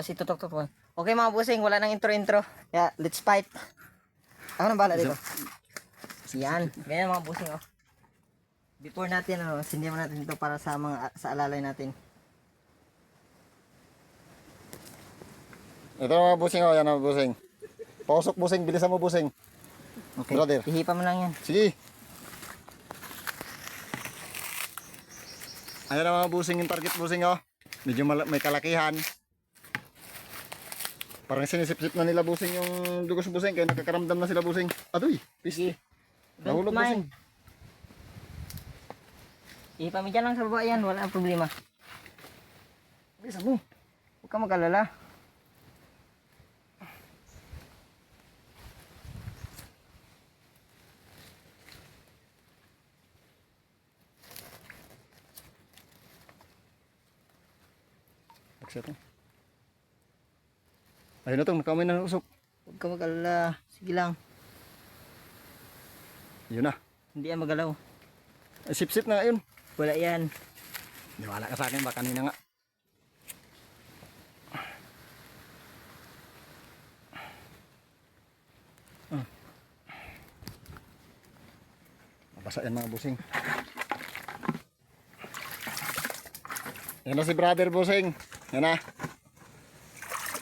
Tapos itutok-tok mo. Okay mga busing, wala nang intro-intro. Yeah, let's fight. Ako nang bahala dito. Yan. Ganyan mga busing oh. Before natin ano, sindihan natin ito para sa mga sa alalay natin. Ito mga busing oh, yan mga busing. Pausok busing, bilisan mo busing. Okay. Brother. Ihipa mo lang yan. Sige. Ayan na mga busing yung target busing oh. Medyo may kalakihan. Parang sinisip-sip na nila busing yung dugos busing kaya nakakaramdam na sila busing. Adoy, pisti. Nahulog mo dyan lang sa baba yan, wala ang problema. Bilisan mo. Huwag ka mag-alala. To. Ayun na tong, nakamay na ng usok. Huwag ka mag-alala. Sige lang. Yun na. Hindi yan magalaw. Sip-sip na yun. Wala yan. Niwala ka sa akin ba kanina nga. Ah. Mabasa yan mga busing. Yan na si brother busing. Yan na.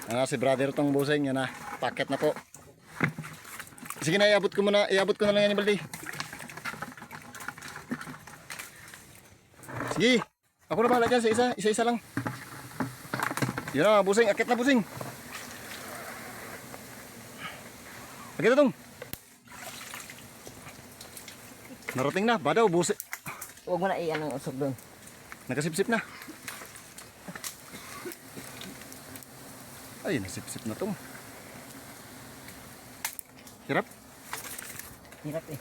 Na si brother tong busing. Yan na. Paket na po. Sige na, iabot ko muna. Iabot ko na lang yan yung balde. Sige. Ako na bahala dyan sa isa. Isa-isa lang. Yun na, busing. Akit na, busing. Akit na tong. Narating na. Badaw, busing. Huwag mo na iyan ang usok doon. Nakasipsip na. Ay, nasipsip na tong. Hirap. Hirap eh.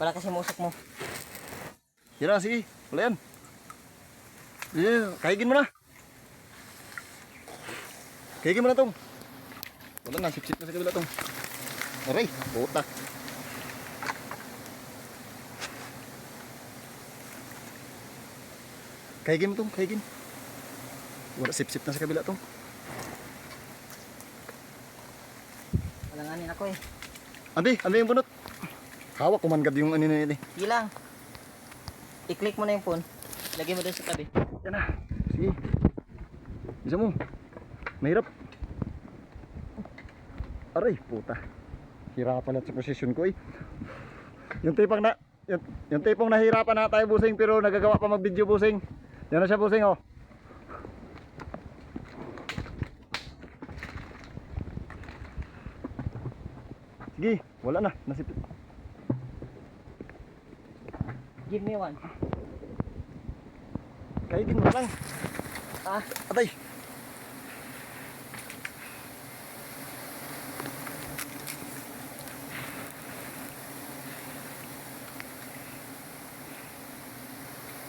Wala kasi musok mo. Na, sige. Wala yan. Yeah, kaigin mo na. Kaigin mo na tong. Wala na, sipsip na sa kabila tong. Aray, puta. Kaigin mo tong, kaigin. Wala, sipsip na sa kabila tong. Walanganin ako eh. Andi, ano yung bunot? Hawak ko man gad yung ano na yun eh. Sige lang. I-click mo na yung phone. Lagay mo doon sa tabi. Yan na. Sige. Isa mo. Mahirap. Aray, puta. Hirapan at sa posisyon ko eh. Yung tipong na yung, yung tipong nahirapan na tayo busing pero nagagawa pa mag-video busing. Yan na siya busing oh. Sige, wala na. Nasip. Give me one. Kaigin mo lang. Ah, Atay.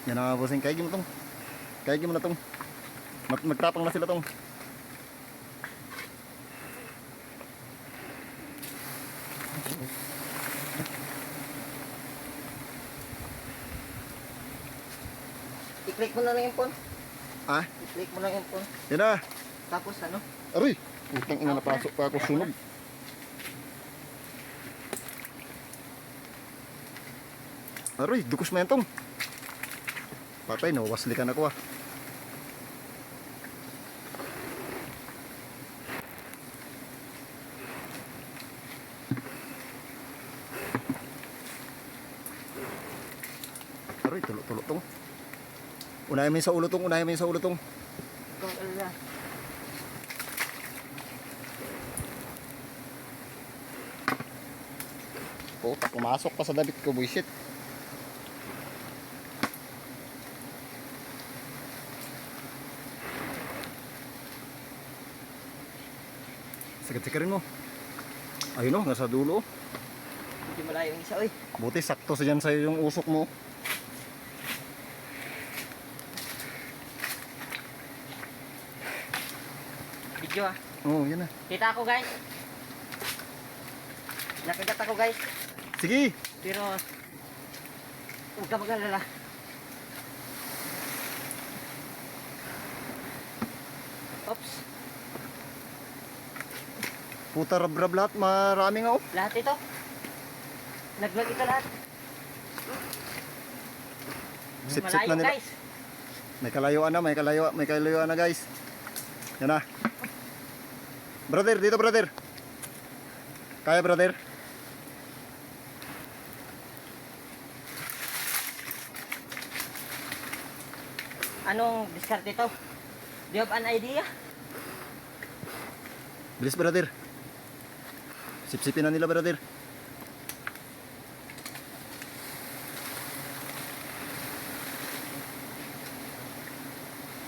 Yan na nga bossing, kaigin mo tong. Kaigin mo na tong. Mag magtapang na sila tong. I-click mo na lang yung phone. Ah, I-click mo lang yung phone. yan na. Tapos ano? Aroy, utang ina napasok pa ako sunog. Aroy, dukos na yan tong. Patay, nawaslikan ako ah. Unahin mo sa ulo tong, unahin mo sa ulo tong. Puta, pumasok pa sa damit ko, buisit. Sagad-sagarin mo. Ayun o, nasa dulo. Hindi malayo yung isa. Uy, Buti sakto sa dyan sa'yo yung usok mo. Video ah. Oo, oh, yan na. Kita ako guys. Nakagat ako guys. Sige. Pero, huwag ka magalala. Oops. Puta rabrab lahat, marami nga oh. Lahat ito. Naglag ito lahat. Sip-sip na nila. Guys. May kalayuan na, may kalayuan, may kalayuan na guys. Yan na. Brother, dito brother. Kaya brother. Anong discard ito? Do you have an idea? Bilis brother. Sip-sipin na nila brother.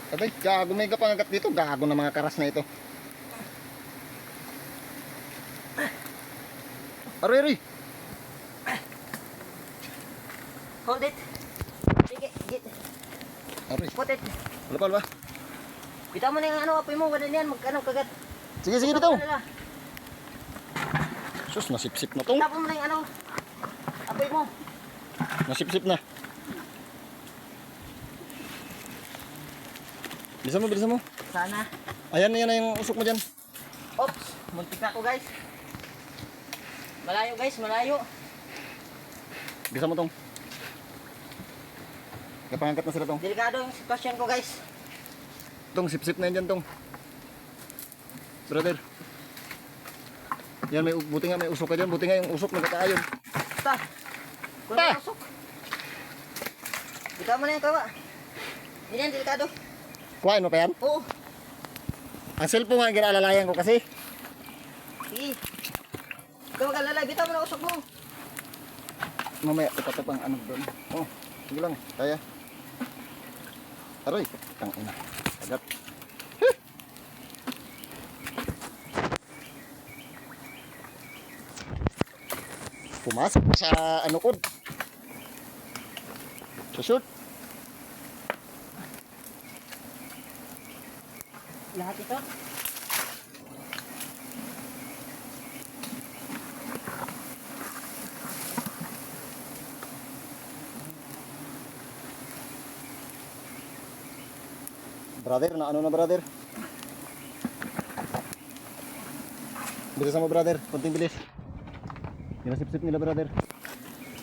Abay, gago may kapangagat dito. Gago na mga karas na ito. Aray. Hold it. Sige, git. Aray. Put it. Wala pa, wala pa. Bitaw mo na yung ano, apoy mo. Ganun yan. Mag, ano, kagat. Sige, sige bitaw. Ano? Sus, nasipsip na to. Tapon mo na yung ano. Apoy mo. Nasipsip na. Bilisan mo, bilisan mo. Sana. Ayan, ayan na yung usok mo dyan. Oops. Muntik na ako guys. Malayo guys, malayo. Bilisan mo tong. Kapangagat na sila tong. Delikado yung sitwasyon ko guys. Tong, sip-sip na yan dyan tong. Brother. Yan, may, buti nga may usok ka dyan. Buti nga yung usok nagkakaayon. Basta. Kung Pa! napasok. Bitaw mo na yung kawa. Hindi yan, delikado. Kuhain mo pa yan? Oo. Ang cellphone nga ang ginaalalayan ko kasi. Sige. Ikaw mag-alala. Bitaw mo na usok mo. Mamaya, itatapang ano doon. Oh, sige lang. Kaya. Aray, tang ina. Huh! Pumasok sa ano ko. Sa shoot. Lahat ito. Brother, na ano na brother? Bilisan mo brother, konting bilis. Pinasip-sip nila brother.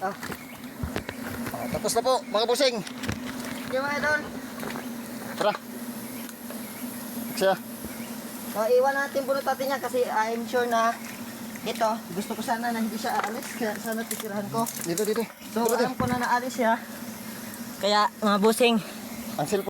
Ah. Oh, tapos na po mga busing. Yung mga idol. Tara. Siya. So, iwan natin bunot natin niya kasi I'm sure na ito, gusto ko sana na hindi siya aalis. Kaya sana titirahan ko. Dito dito. So, brother. alam ko na naalis siya. Kaya, mga busing, Ang